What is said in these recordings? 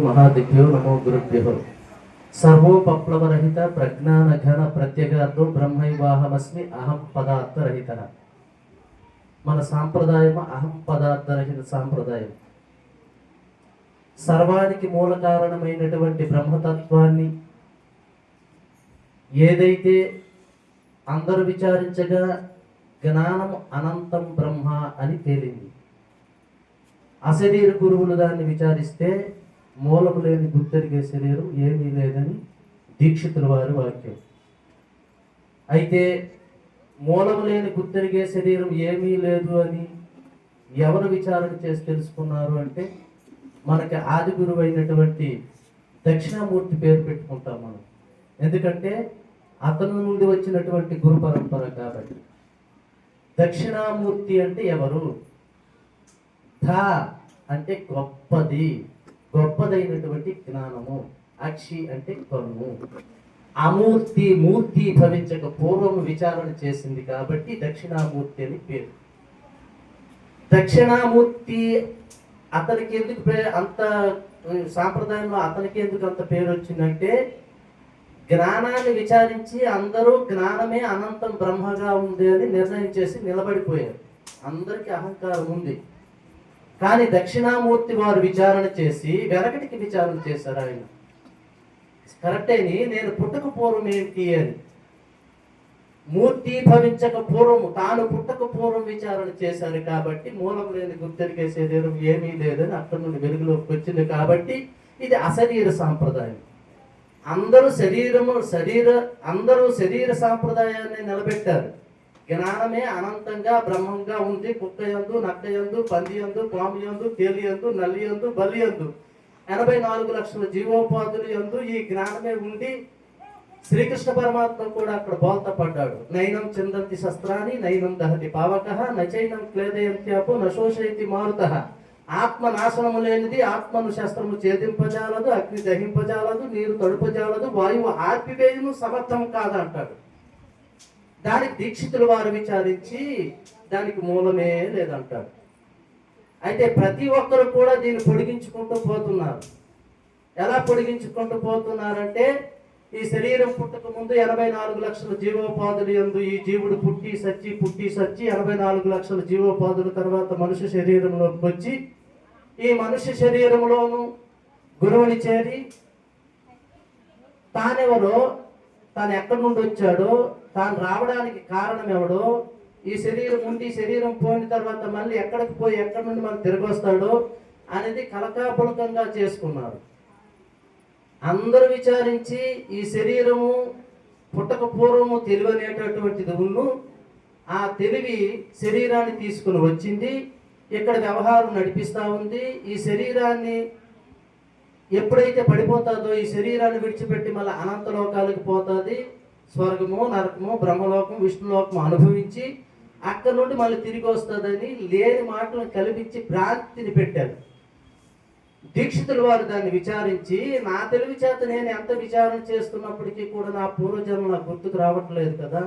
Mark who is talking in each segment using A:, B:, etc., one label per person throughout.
A: మహాదిభ్యో నమో గురుభ్యో. సర్వోపప్లవరహిత ప్రజ్ఞాన ఘన ప్రత్యగార్థో బ్రహ్మైవాహమస్మి అహం పదార్థరహిత. మన సాంప్రదాయం అహం పదార్థరహిత సాంప్రదాయం. సర్వానికి మూల కారణమైనటువంటి బ్రహ్మతత్వాన్ని ఏదైతే అందరూ విచారించగా జ్ఞానం అనంతం బ్రహ్మ అని తేలింది. అశరీర గురువులు దాన్ని విచారిస్తే మూలము లేని గుర్తెరిగే శరీరం ఏమీ లేదని దీక్షితుల వారి వాక్యం. అయితే మూలము లేని గుర్తెరిగే శరీరం ఏమీ లేదు అని ఎవరు విచారణ చేసి తెలుసుకున్నారు అంటే మనకి ఆది గురువు అయినటువంటి దక్షిణామూర్తి పేరు పెట్టుకుంటాం మనం. ఎందుకంటే అతను నుండి వచ్చినటువంటి గురు పరంపర కాబట్టి. దక్షిణామూర్తి అంటే ఎవరు? ధ అంటే గొప్పది. గొప్పదైనటువంటి జ్ఞానము. అక్షి అంటే కన్ను. అమూర్తి మూర్తి భవించక పూర్వం విచారణ చేసింది కాబట్టి దక్షిణామూర్తి అని పేరు. దక్షిణామూర్తి అతనికి ఎందుకు పే- అంత సాంప్రదాయంలో అతనికి ఎందుకు అంత పేరు వచ్చిందంటే జ్ఞానాన్ని విచారించి అందరూ జ్ఞానమే అనంతం బ్రహ్మగా ఉంది అని నిర్ణయం చేసి నిలబడిపోయారు. అందరికీ అహంకారం ఉంది. కానీ దక్షిణామూర్తి వారు విచారణ చేసి వెనకటికి విచారణ చేశారు ఆయన. కరెక్టేని నేను పుట్టక పూర్వం ఏంటి అని. మూర్తి భవించక పూర్వము తాను పుట్టక పూర్వం విచారణ చేశారు కాబట్టి మూలం లేని గుర్తెరిగే ఏమీ లేదని అక్కడి నుండి వెలుగులోకి వచ్చింది కాబట్టి ఇది అశరీర సాంప్రదాయం. అందరూ శరీరము శరీర అందరూ శరీర సాంప్రదాయాన్ని నిలబెట్టారు. జ్ఞానమే అనంతంగా బ్రహ్మంగా ఉంది కుక్క యందు నక్క యందు పంది యందు పాము యందు తేలి నల్లి యందు బల్లి ఎనభై నాలుగు లక్షల జీవోపాధులు యందు ఈ జ్ఞానమే ఉండి శ్రీకృష్ణ పరమాత్మ కూడా అక్కడ బోల్తపడ్డాడు. నైనం చిందంతి శస్త్రాన్ని నైనం దహతి పావక నచైనం క్లేదయంత్యాపు నశోషయతి మారుత. ఆత్మ నాశనము లేనిది ఆత్మను శస్త్రము ఛేదింపజాలదు అగ్ని దహింపజాలదు నీరు తడుపజాలదు వాయువు ఆర్పివేయును సమర్థం కాదంటాడు. దానికి దీక్షితుల వారు విచారించి దానికి మూలమే లేదంటారు. అయితే ప్రతి ఒక్కరు కూడా దీన్ని పొడిగించుకుంటూ పోతున్నారు. ఎలా పొడిగించుకుంటూ పోతున్నారంటే ఈ శరీరం పుట్టక ముందు ఎనభై నాలుగు లక్షల జీవోపాధులు ఎందు ఈ జీవుడు పుట్టి సచ్చి పుట్టి సచ్చి ఎనభై నాలుగు లక్షల జీవోపాధుల తర్వాత మనుష్య శరీరంలోకి వచ్చి ఈ మనుష్య శరీరంలోను గురువుని చేరి తానెవరో తాను ఎక్కడి నుండి వచ్చాడో తాను రావడానికి కారణం ఎవడో ఈ శరీరం ఉండి శరీరం పోయిన తర్వాత మళ్ళీ ఎక్కడికి పోయి ఎక్కడి నుండి మనం తిరిగి వస్తాడో అనేది కలకాపులకంగా చేసుకున్నారు అందరూ విచారించి ఈ శరీరము పుట్టక పూర్వము తెలివి అనేటటువంటిది ఉన్ను ఆ తెలివి శరీరాన్ని తీసుకుని వచ్చింది. ఇక్కడ వ్యవహారం నడిపిస్తూ ఉంది. ఈ శరీరాన్ని ఎప్పుడైతే పడిపోతుందో ఈ శరీరాన్ని విడిచిపెట్టి మళ్ళీ అనంత లోకాలకు పోతుంది స్వర్గము నరకము బ్రహ్మలోకం విష్ణులోకము అనుభవించి అక్కడ నుండి మళ్ళీ తిరిగి వస్తుందని లేని మాటలు కల్పించి భ్రాంతిని పెట్టారు. దీక్షితుల వారు దాన్ని విచారించి నా తెలివి చేత నేను ఎంత విచారణ చేస్తున్నప్పటికీ కూడా నా పూర్వజన్మ నాకు గుర్తుకు రావట్లేదు కదా.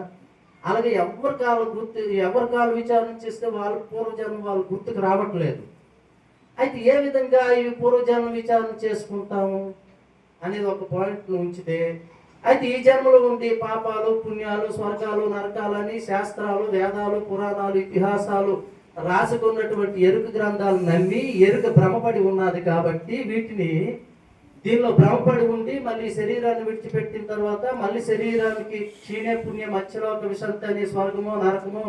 A: అలాగే ఎవరి కాలు గుర్తు ఎవరి కాలు విచారణ చేస్తే వాళ్ళ పూర్వజన్మ వాళ్ళు గుర్తుకు రావట్లేదు. అయితే ఏ విధంగా ఈ పూర్వజన్మ విచారణ చేసుకుంటాము అనేది ఒక పాయింట్ ఉంచితే అయితే ఈ జన్మలో ఉండి పాపాలు పుణ్యాలు స్వర్గాలు నరకాలని శాస్త్రాలు వేదాలు పురాణాలు ఇతిహాసాలు రాసుకున్నటువంటి ఎరుక గ్రంథాలు నమ్మి ఎరుక భ్రమపడి ఉన్నది కాబట్టి వీటిని దీనిలో భ్రమపడి ఉండి మళ్ళీ శరీరాన్ని విడిచిపెట్టిన తర్వాత మళ్ళీ శరీరానికి క్షీణే పుణ్య మత్స్యలోక విశాంతి అనే స్వర్గమో నరకమో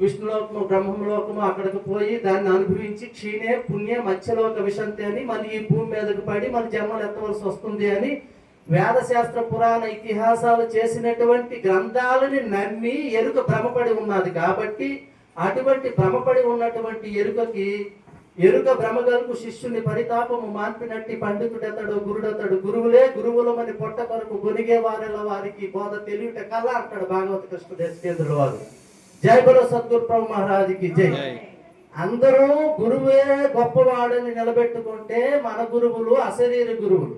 A: విష్ణులోకము బ్రహ్మలోకము అక్కడికి పోయి దాన్ని అనుభవించి క్షీణే పుణ్య మత్స్యలోక విశంతి అని మన ఈ భూమి మీదకి పడి మన జన్మలు ఎత్తవలసి వస్తుంది అని వేదశాస్త్ర పురాణ ఇతిహాసాలు చేసినటువంటి గ్రంథాలని నమ్మి ఎరుక భ్రమపడి ఉన్నది కాబట్టి అటువంటి భ్రమపడి ఉన్నటువంటి ఎరుకకి ఎరుక భ్రమగలకు శిష్యుని పరితాపము మాన్పినట్టి పండితుడతడు గురుడతడు గురువులే గురువులమని పొట్ట కొరకు గొనిగే వారెల వారికి బోధ తెలియట కళ అంటాడు భాగవత కృష్ణ దేశకేంద్రుల వారు. జై బలో సద్గురు ప్రభు మహారాజుకి జై. అందరూ గురువే గొప్పవాడని నిలబెట్టుకుంటే మన గురువులు అశరీర గురువులు.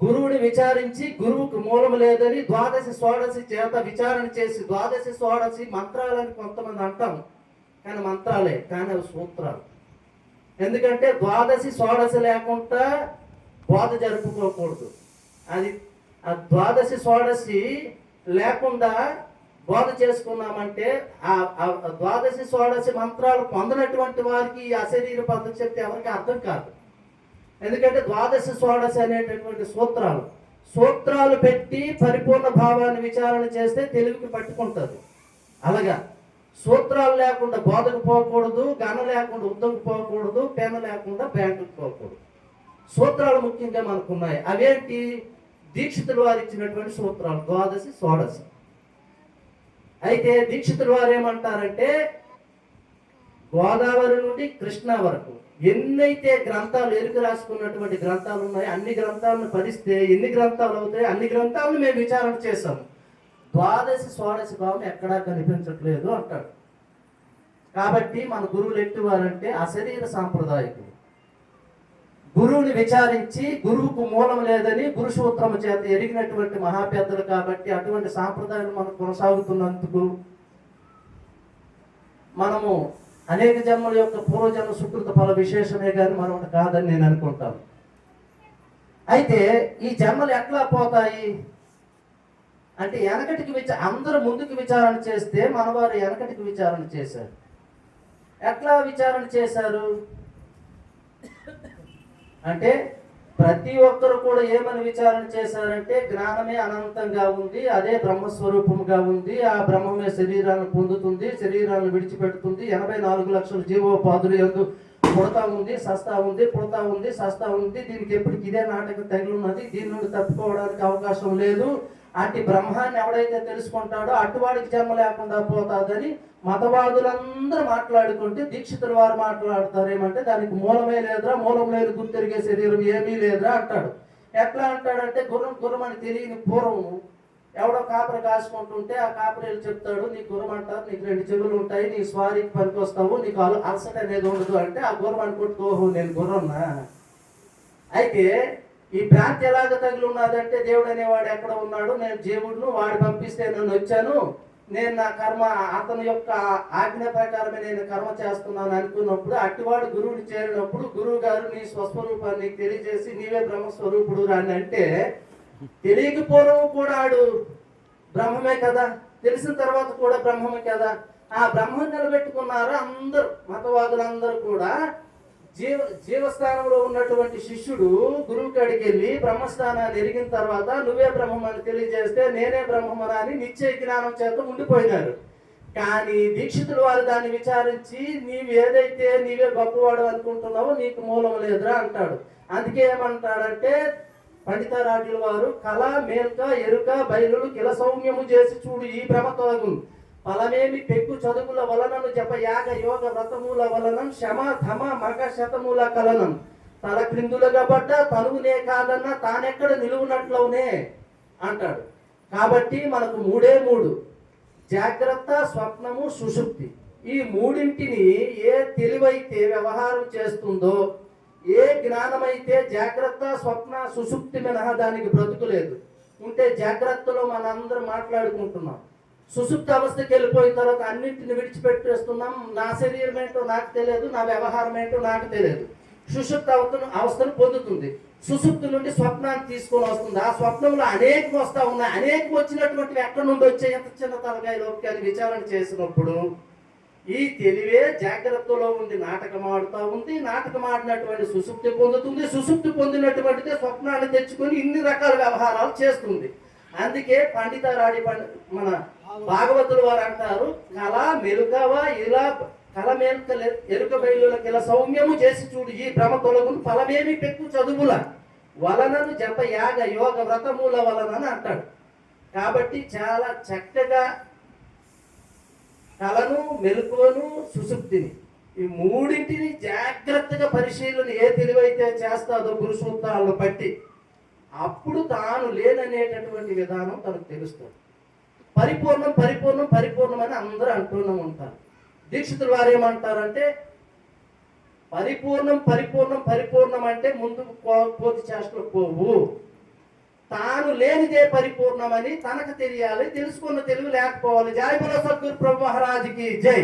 A: గురువుని విచారించి గురువుకు మూలం లేదని ద్వాదశి షోడశి చేత విచారణ చేసి ద్వాదశి షోడశి మంత్రాలని కొంతమంది అంటాం కానీ మంత్రాలే కానీ అవి సూత్రాలు. ఎందుకంటే ద్వాదశి షోడశి లేకుండా బోధ జరుపుకోకూడదు. అది ఆ ద్వాదశి షోడశి లేకుండా బోధ చేసుకున్నామంటే ఆ ద్వాదశి షోడశి మంత్రాలు పొందినటువంటి వారికి ఈ అశరీర పద్ధతి చెప్తే ఎవరికి అర్థం కాదు. ఎందుకంటే ద్వాదశి షోడశి అనేటటువంటి సూత్రాలు సూత్రాలు పెట్టి పరిపూర్ణ భావాన్ని విచారణ చేస్తే తెలుగుకి పట్టుకుంటుంది. అలాగా సూత్రాలు లేకుండా బోధకు పోకూడదు గన లేకుండా ఉద్దకు పోకూడదు పెన లేకుండా బ్యాంకుకు పోకూడదు. సూత్రాలు ముఖ్యంగా మనకు ఉన్నాయి అవేంటి? దీక్షితులు వారు ఇచ్చినటువంటి సూత్రాలు ద్వాదశి షోడశి. అయితే దీక్షితుల వారు ఏమంటారంటే గోదావరి నుండి కృష్ణా వరకు ఎన్నైతే గ్రంథాలు ఎరుకు రాసుకున్నటువంటి గ్రంథాలు ఉన్నాయో అన్ని గ్రంథాలను పరిస్తే ఎన్ని గ్రంథాలు అవుతాయో అన్ని గ్రంథాలను మేము విచారణ చేశాం. ద్వాదశి షోడశి భావం ఎక్కడా కనిపించట్లేదు అంటాడు. కాబట్టి మన గురువులు ఎట్టివారంటే అశరీర సాంప్రదాయకులు. గురువుని విచారించి గురువుకు మూలం లేదని గురు సూత్రము చేత ఎరిగినటువంటి మహాపెద్దలు కాబట్టి అటువంటి సాంప్రదాయాలు మనం కొనసాగుతున్నందుకు మనము అనేక జన్మల యొక్క పూర్వజన్మ సుకృత ఫల విశేషమే కానీ మనం కాదని నేను అనుకుంటాను. అయితే ఈ జన్మలు ఎట్లా పోతాయి? అంటే వెనకటికి విచ అందరూ ముందుకు విచారణ చేస్తే మనవారు వెనకటికి విచారణ చేశారు. ఎట్లా విచారణ చేశారు? అంటే ప్రతి ఒక్కరు కూడా ఏమని విచారణ చేశారంటే జ్ఞానమే అనంతంగా ఉంది అదే బ్రహ్మస్వరూపముగా ఉంది ఆ బ్రహ్మమే శరీరాన్ని పొందుతుంది శరీరాన్ని విడిచిపెడుతుంది ఎనభై నాలుగు లక్షల జీవోపాధులు ఎందు పుడతా ఉంది సస్తా ఉంది పుడతా ఉంది సస్తా ఉంది దీనికి ఎప్పటికి ఇదే నాటకం తగిలి ఉన్నది దీని నుండి తప్పుకోవడానికి అవకాశం లేదు. అంటే బ్రహ్మాన్ని ఎవడైతే తెలుసుకుంటాడో అటువాడికి జన్మ లేకుండా పోతాదని మతవాదులందరూ మాట్లాడుకుంటే దీక్షితుల వారు మాట్లాడతారు. ఏమంటే దానికి మూలమే లేదురా మూలం లేదు గుర్తిరిగే శరీరం ఏమీ లేదురా అంటాడు. ఎట్లా అంటాడంటే గుర్రం గుర్రం అని తెలియని పూర్వం ఎవడో కాపరి కాసుకుంటుంటే ఆ కాపరీలు చెప్తాడు నీ గుర్రం అంటారు నీకు రెండు చెవులు ఉంటాయి నీ స్వారీకి పనికొస్తావు నీకు అల అలసట అనేది ఉండదు. అంటే ఆ గుర్రం అనుకుంటూ ఓహో నేను గుర్రన్నా? అయితే ఈ భ్రాంతి ఎలాగ తగిలి ఉన్నదంటే దేవుడు అనేవాడు ఎక్కడ ఉన్నాడు? నేను దేవుడును వాడు పంపిస్తే నన్ను వచ్చాను. నేను నా కర్మ అతని యొక్క ఆజ్ఞ ప్రకారమే నేను కర్మ చేస్తున్నాను అనుకున్నప్పుడు అట్టివాడు గురువుని చేరినప్పుడు గురువు గారు నీ స్వస్వరూపాన్ని తెలియజేసి నీవే బ్రహ్మస్వరూపుడు అని అంటే తెలియకపోవడం కూడా ఆడు. బ్రహ్మమే కదా. తెలిసిన తర్వాత కూడా బ్రహ్మమే కదా. ఆ బ్రహ్మం నిలబెట్టుకున్నారు అందరూ. మతవాదులందరూ కూడా జీవ జీవస్థానంలో ఉన్నటువంటి శిష్యుడు గురువు కాడికి వెళ్ళి బ్రహ్మస్థానాన్ని ఎరిగిన తర్వాత నువ్వే బ్రహ్మం అని తెలియజేస్తే నేనే బ్రహ్మమని అని నిశ్చయ జ్ఞానం చేత ఉండిపోయినారు కానీ దీక్షితులు వారు దాన్ని విచారించి నీవు ఏదైతే నీవే గొప్పవాడు అనుకుంటున్నావో నీకు మూలం లేదురా అంటాడు. అందుకే ఏమంటాడంటే పండితారాజుల వారు కళ మేల్క ఎరుక బయలులు కిల సౌమ్యము చేసి చూడు ఈ భ్రమ తొలగు ఫలమేమి పెక్కు చదువుల వలనను జప యాగ యోగ వ్రతముల వలనం శమ ధమ మగ శతముల కలనం. తల క్రిందులుగా పడ్డ తనువునే కాదన్న తానెక్కడ నిలువునట్లోనే అంటాడు. కాబట్టి మనకు మూడే మూడు. జాగ్రత్త స్వప్నము సుషుప్తి ఈ మూడింటిని ఏ తెలివైతే వ్యవహారం చేస్తుందో ఏ జ్ఞానమైతే జాగ్రత్త స్వప్న సుషుప్తి మినహా దానికి బ్రతుకులేదు ఉంటే జాగ్రత్తలో మనందరం మాట్లాడుకుంటున్నాం. సుషుప్త అవస్థకి వెళ్ళిపోయిన తర్వాత అన్నింటిని విడిచిపెట్టేస్తున్నాం. నా శరీరం ఏంటో నాకు తెలియదు నా వ్యవహారం ఏంటో నాకు తెలియదు. సుషుప్త అవస్థను అవస్థను పొందుతుంది. సుషుప్తి నుండి స్వప్నాన్ని తీసుకొని వస్తుంది. ఆ స్వప్నంలో అనేకం వస్తూ ఉన్నాయి. అనేకం వచ్చినటువంటి ఎక్కడి నుండి వచ్చే ఎంత చిన్న తలకాయలోకి అని విచారణ చేసినప్పుడు ఈ తెలివే జాగ్రత్తలో ఉండి నాటకం ఆడుతూ ఉంది. నాటకం ఆడినటువంటి సుషుప్తి పొందుతుంది. సుషుప్తి పొందినటువంటిదే స్వప్నాన్ని తెచ్చుకొని ఇన్ని రకాల వ్యవహారాలు చేస్తుంది. అందుకే పండిత రాడి పండి మన భాగవతుల వారు అంటారు కళ మెలుకవా ఇలా కళ మేలుక ఎరుక బయలులకి ఇలా సౌమ్యము చేసి చూడు ఈ భ్రమ తొలగును ఫలమేమి పెక్కు చదువుల? వలనను జప యాగ యోగ వ్రతముల వలనని అంటాడు. కాబట్టి చాలా చక్కగా కళను మెలకువను సుశుప్తిని ఈ మూడింటిని జాగ్రత్తగా పరిశీలన ఏ తెలివైతే చేస్తాదో గురు సూత్రాలను బట్టి అప్పుడు తాను లేననేటటువంటి విధానం తనకు తెలుస్తుంది. పరిపూర్ణం పరిపూర్ణం పరిపూర్ణం అని అందరూ అంటూనే ఉంటారు. దీక్షితులు వారు ఏమంటారంటే పరిపూర్ణం పరిపూర్ణం పరిపూర్ణం అంటే ముందుకు పూర్తి చేష్టలు పోవు. తాను లేనిదే పరిపూర్ణమని తనకు తెలియాలి తెలుసుకున్న తెలుగు లేకపోవాలి. జై బల సద్గురు ప్రభు మహారాజుకి జై.